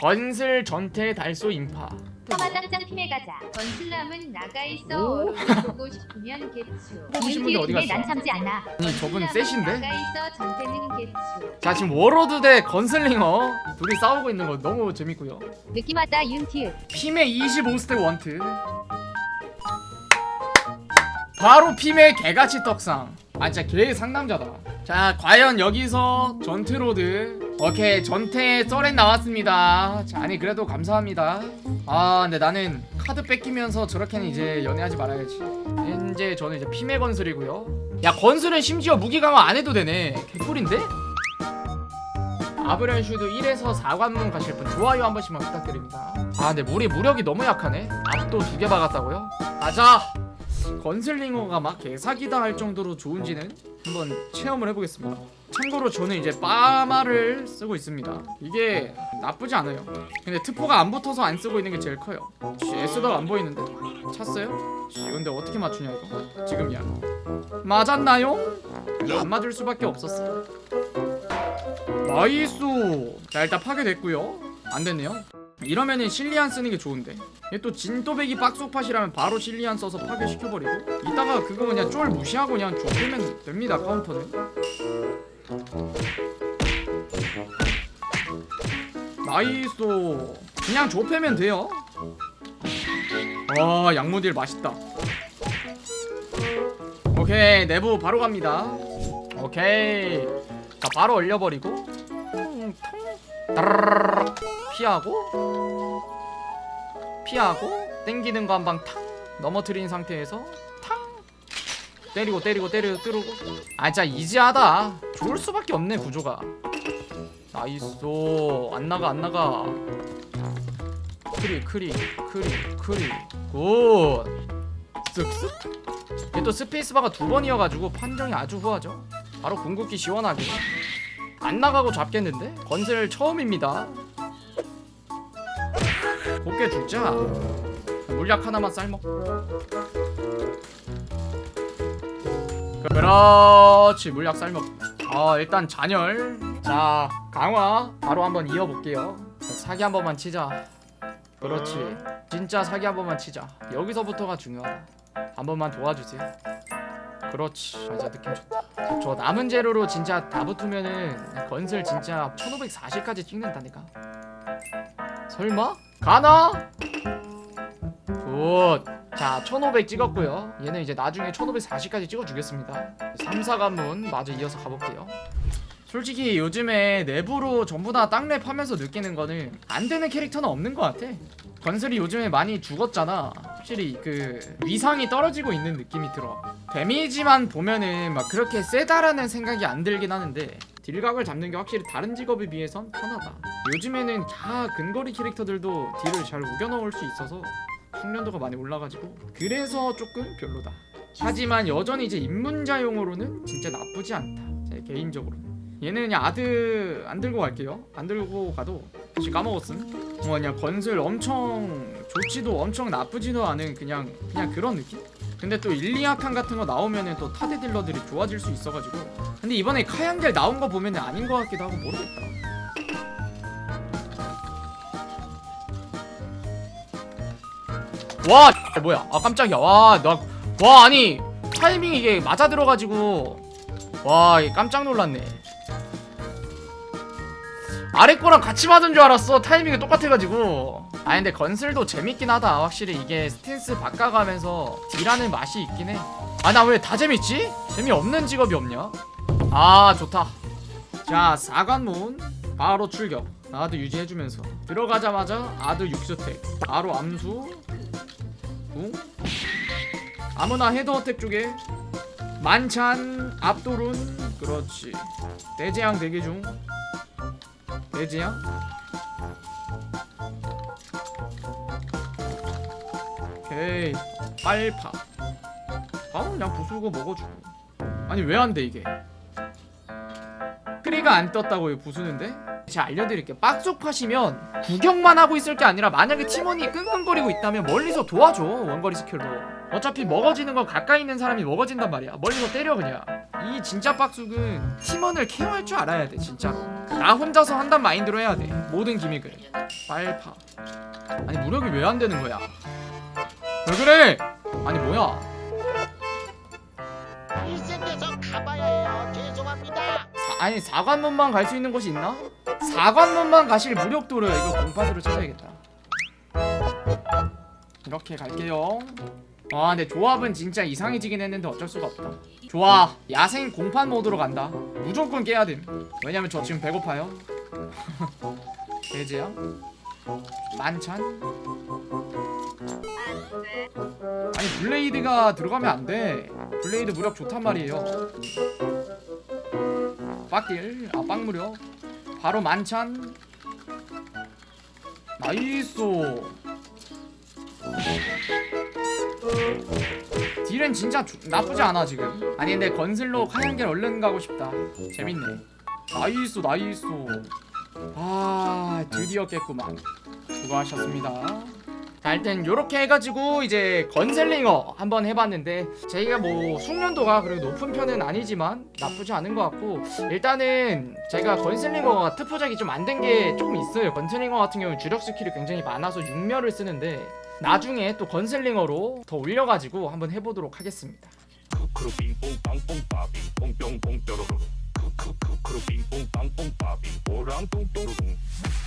전슬 전태 달소 인파 화마당장 팀에 가자. 건슬람은 나가 있어. 오. 얼굴 보고 싶으면 개추. 보고 싶은 게 어디 갔어? 난 참지 않아. 아니 저분 건슬람은 셋인데? 나가 있어. 전태는 개추. 자 지금 워로드 대 건슬링어 둘이 싸우고 있는 거 너무 재밌고요 느낌 왔다 윤티읍. 핌의 25스텝 원트 바로 핌의 개같이 떡상 아 진짜 개 상남자다 자 과연 여기서 전트로드 오케이 전태 썰엔 나왔습니다. 자 아니 그래도 감사합니다. 아 근데 나는 카드 뺏기면서 저렇게는 이제 연애하지 말아야지. 현재 저는 이제 핌의 건슬이고요. 야 건슬은 심지어 무기 강화 안 해도 되네. 개꿀인데? 아브렐슈드 1에서 4관문 가실 분 좋아요 한 번씩만 부탁드립니다. 아 근데 우리 무력이 너무 약하네. 압도 두 개 박았다고요? 맞아 건슬링어가 막 개사기다 할 정도로 좋은지는 한번 체험을 해보겠습니다 참고로 저는 이제 빠마를 쓰고 있습니다. 이게 나쁘지 않아요. 근데 트포가 안 붙어서 안 쓰고 있는 게 제일 커요. 씨, S더가 안 보이는데? 찼어요? 씨, 근데 어떻게 맞추냐 이거? 지금이야. 맞았나요? 안 맞을 수밖에 없었어. 나이스! 자 일단 파괴됐고요. 안 됐네요. 이러면은 실리안 쓰는 게 좋은데. 얘 또 진또배기 빡속팟이라면 바로 실리안 써서 파괴시켜버리고. 이따가 그거 그냥 쫄 무시하고 그냥 좁히면 됩니다 카운터는 나이스. 그냥 좁히면 돼요. 와 양모딜 맛있다. 오케이 내부 바로 갑니다. 오케이. 자 바로 올려버리고 통, 통, 따르르르 피하고 피하고 땡기는 거 한방탕 넘어뜨린 상태에서 탕 때리고 때리고 때리고 때리고. 아 진짜 이지하다. 좋을 수밖에 없네 구조가. 나이스. 안 나가 안 나가. 크리 크리 크리 크리. 굿. 쓱쓱. 얘또 스페이스바가 두 번이어가지고 판정이 아주 후하죠. 바로 궁극기 시원하게. 안 나가고 잡겠는데? 건슬 처음입니다. 곱게 죽자. 물약 하나만 쌀먹 그렇지 물약 쌀먹 아 일단 잔열. 자 강화 바로 한번 이어볼게요. 사기 한 번만 치자. 그렇지. 진짜 사기 한 번만 치자. 여기서부터가 중요하다. 한 번만 도와주세요. 그렇지. 맞아 느낌 좋다. 저 남은 재료로 진짜 다 붙으면은 건슬 진짜 1540까지 찍는다니까. 설마? 가나? 굿. 자, 1500 찍었고요. 얘는 이제 나중에 1540까지 찍어주겠습니다. 3, 4관문 마저 이어서 가볼게요. 솔직히 요즘에 내부로 전부 다 땅랩 하면서 느끼는 거는 안 되는 캐릭터는 없는 것 같아. 건슬이 요즘에 많이 죽었잖아. 확실히 그 위상이 떨어지고 있는 느낌이 들어. 데미지만 보면은 막 그렇게 세다라는 생각이 안 들긴 하는데 딜각을 잡는 게 확실히 다른 직업에 비해선 편하다. 요즘에는 다 근거리 캐릭터들도 딜을 잘 우겨 넣을 수 있어서 숙련도가 많이 올라가지고 그래서 조금 별로다. 하지만 여전히 이제 입문자용으로는 진짜 나쁘지 않다. 제 개인적으로는. 얘는 그냥 아드 안 들고 갈게요. 안 들고 가도 사실 까먹었음. 뭐 그냥 건슬 엄청 좋지도 엄청 나쁘지도 않은 그냥 그냥 그런 느낌? 근데 또 일리아칸 같은 거 나오면은 또 타대 딜러들이 좋아질 수 있어가지고 근데 이번에 카양젤 나온 거 보면은 아닌 것 같기도 하고 모르겠다. 와 뭐야? 아 깜짝이야. 와나와 아니 타이밍 이게 맞아 들어가지고. 와 깜짝 놀랐네. 아래 거랑 같이 맞은 줄 알았어. 타이밍이 똑같아가지고. 아 근데 건슬도 재밌긴 하다. 확실히 이게 스탠스 바꿔가면서 딜하는 맛이 있긴 해아 나 왜 다 재밌지? 재미없는 직업이 없냐? 아 좋다. 자 4관문. 바로 출격. 아드 유지해주면서. 들어가자마자 아드 6스택. 바로 암수 궁 아무나 헤더 어택 쪽에 만찬 압도룬 그렇지. 대재앙 대기 중. 대재앙. 오케이. 빨파. 바로 그냥 부수고 먹어주고. 아니 왜 안 돼 이게? 크리가 안 떴다고요 부수는데 제가 알려드릴게요. 빡속 파시면 구경만 하고 있을 게 아니라 만약에 팀원이 끙끙거리고 있다면 멀리서 도와줘 원거리 스킬로. 어차피 먹어지는 건 가까이 있는 사람이 먹어진단 말이야. 멀리서 때려 그냥. 이 진짜 빡속은 팀원을 케어할 줄 알아야 돼 진짜로. 나 혼자서 한단 마인드로 해야 돼 모든 기믹을. 빨파. 아니 무력이 왜 안 되는 거야? 왜 그래? 아니 뭐야 아니 사관문만 갈 수 있는 곳이 있나? 사관문만 가실 무력도를 이거 공파수로 찾아야겠다. 이렇게 갈게요. 아 근데 조합은 진짜 이상해지긴 했는데 어쩔 수가 없다. 좋아. 야생 공판 모드로 간다. 무조건 깨야 됨. 왜냐면 저 지금 배고파요. 돼지야 만찬? 아니 블레이드가 들어가면 안돼. 블레이드 무력 좋단 말이에요 빡딜 아 빡무력 바로 만찬 나이스 딜은 진짜 조- 나쁘지 않아 지금. 아니 근데 건슬로 카양겔 얼른 가고 싶다. 재밌네. 나이스 나이스. 아 드디어 깼구만. 수고하셨습니다 자 일단 요렇게 해가지고 이제 건셀링어 한번 해봤는데 저희가 뭐 숙련도가 그렇게 높은 편은 아니지만 나쁘지 않은 것 같고 일단은 제가 건셀링어가 특포작이 좀 안 된 게 조금 있어요. 건셀링어 같은 경우는 주력 스킬이 굉장히 많아서 육멸을 쓰는데 나중에 또 건셀링어로 더 올려가지고 한번 해보도록 하겠습니다